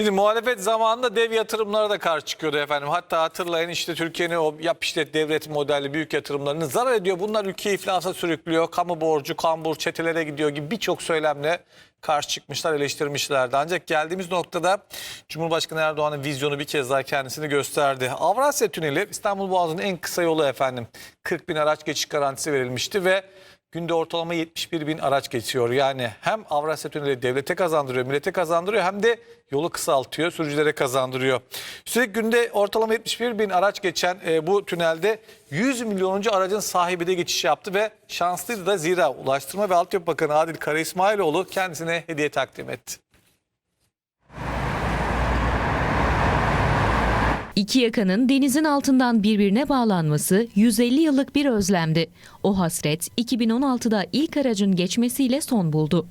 Şimdi muhalefet zamanında dev yatırımlara da karşı çıkıyordu efendim. Hatta hatırlayın işte Türkiye'nin o yap işlet devlet modelli büyük yatırımlarını zarar ediyor. Bunlar ülkeyi iflasa sürüklüyor. Kamu borcu, kambur, çetelere gidiyor gibi birçok söylemle karşı çıkmışlar, eleştirmişlerdi. Ancak geldiğimiz noktada Cumhurbaşkanı Erdoğan'ın vizyonu bir kez daha kendisini gösterdi. Avrasya Tüneli İstanbul Boğazı'nın en kısa yolu efendim. 40 bin araç geçiş garantisi verilmişti ve Günde ortalama 71 bin araç geçiyor. Yani hem Avrasya Tüneli devlete kazandırıyor, millete kazandırıyor hem de yolu kısaltıyor, sürücülere kazandırıyor. Üstelik günde ortalama 71 bin araç geçen e, bu tünelde 100 milyonuncu aracın sahibi de geçiş yaptı ve şanslıydı da zira Ulaştırma ve Altyapı Bakanı Adil Kara İsmailoğlu kendisine hediye takdim etti. İki yakanın denizin altından birbirine bağlanması 150 yıllık bir özlemdi. O hasret 2016'da ilk aracın geçmesiyle son buldu.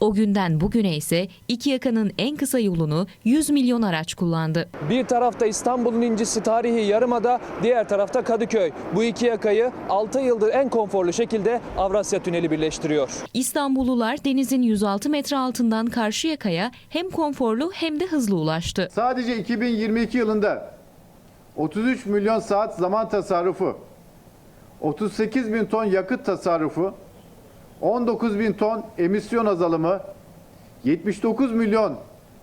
O günden bugüne ise iki yakanın en kısa yolunu 100 milyon araç kullandı. Bir tarafta İstanbul'un incisi tarihi Yarımada, diğer tarafta Kadıköy. Bu iki yakayı 6 yıldır en konforlu şekilde Avrasya Tüneli birleştiriyor. İstanbullular denizin 106 metre altından Karşıyaka'ya hem konforlu hem de hızlı ulaştı. Sadece 2022 yılında 33 milyon saat zaman tasarrufu, 38 bin ton yakıt tasarrufu, 19 bin ton emisyon azalımı, 79 milyon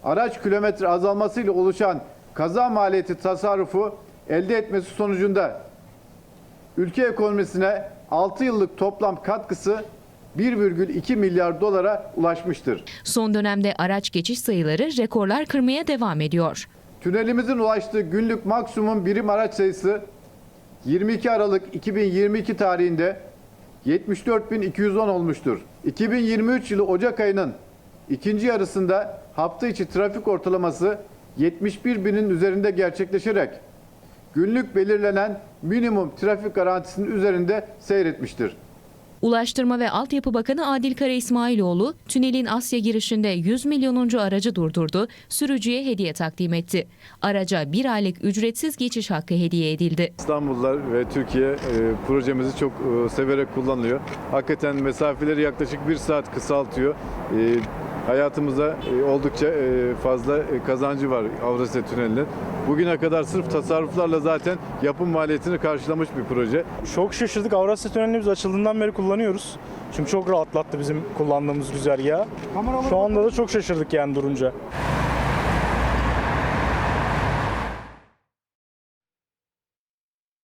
araç kilometre azalmasıyla oluşan kaza maliyeti tasarrufu elde etmesi sonucunda ülke ekonomisine 6 yıllık toplam katkısı 1,2 milyar dolara ulaşmıştır. Son dönemde araç geçiş sayıları rekorlar kırmaya devam ediyor. Tünelimizin ulaştığı günlük maksimum birim araç sayısı 22 Aralık 2022 tarihinde 74.210 olmuştur. 2023 yılı Ocak ayının ikinci yarısında hafta içi trafik ortalaması 71 binin üzerinde gerçekleşerek günlük belirlenen minimum trafik garantisinin üzerinde seyretmiştir. Ulaştırma ve Altyapı Bakanı Adil Kara İsmailoğlu, tünelin Asya girişinde 100 milyonuncu aracı durdurdu, sürücüye hediye takdim etti. Araca bir aylık ücretsiz geçiş hakkı hediye edildi. İstanbullular ve Türkiye e, projemizi çok e, severek kullanıyor. Hakikaten mesafeleri yaklaşık bir saat kısaltıyor. E, hayatımıza e, oldukça e, fazla e, kazancı var Avrasya Tüneli'nin. Bugüne kadar sırf tasarruflarla zaten yapım maliyetini karşılamış bir proje. Çok şaşırdık. Avrasya Tüneli'ni biz açıldığından beri kullanıyoruz. Çünkü çok rahatlattı bizim kullandığımız güzergahı. Şu anda da çok şaşırdık yani durunca.